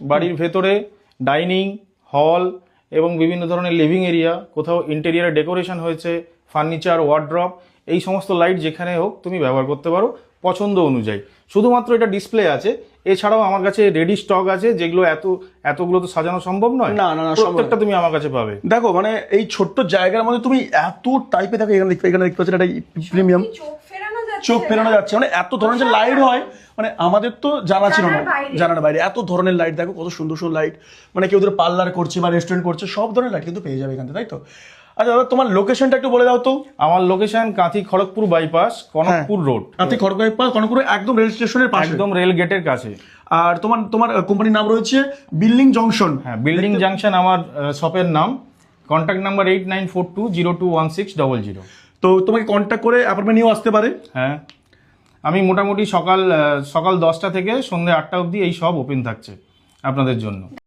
বাড়ির ভেতরে dining hall এবং বিভিন্ন ধরনের লিভিং এরিয়া কোথাও ইন্টেরিয়ারে ডেকোরেশন হয়েছে ফার্নিচার ওয়ার্ড্রপ এই সমস্ত লাইট যেখানে হোক তুমি ব্যবহার করতে পারো পছন্দ অনুযায়ী। শুধুমাত্র এটা ডিসপ্লে আছে এছাড়াও আমার কাছে রেডি স্টক আছে যেগুলো এত এতগুলো তো সাজানো সম্ভব নয়। না, না, প্রত্যেকটা তুমি আমার কাছে পাবে। দেখো মানে এই ছোট্ট জায়গার মধ্যে তুমি এত টাইপে দেখো এখানে দেখতে এখানে দেখতে পাচ্ছি এটা প্রিমিয়াম চোখ ফেরানো যাচ্ছে। মানে এত ধরনের যে লাইট হয় মানে আমাদের তো জানা ছিল না। জানার বাইরে। এত ধরনের লাইট দেখো কত সুন্দর সুন্দর লাইট মানে কেউ ধরো পার্লার করছে বা রেস্টুরেন্ট করছে সব ধরনের লাইট কিন্তু পেয়ে যাবে এখান থেকে তাই তো? আচ্ছা দাদা তোমার লোকেশনটা একটু বলে দাও তো। আমার location Kanthi Kharagpur bypass Kanakpur road আপনি খড়গপুর পাস কনকপুরে একদম রেল স্টেশনের পাশে। একদম রেল গেটের কাছে। আর তোমার তোমার কোম্পানির নাম রয়েছে বিল্ডিং জংশন হ্যাঁ বিল্ডিং জাংশন আমার শপের নাম। Contact number eight nine four two zero two one six double zero তো তোমাকে কন্ট্যাক্ট করে অ্যাপার্টমেন্ট নিয়েও আসতে পারে। হ্যাঁ। আমি মোটামুটি সকাল সকাল দশটা থেকে সন্ধ্যে আটটা অবধি এই সব ওপেন থাকছে আপনাদের জন্য।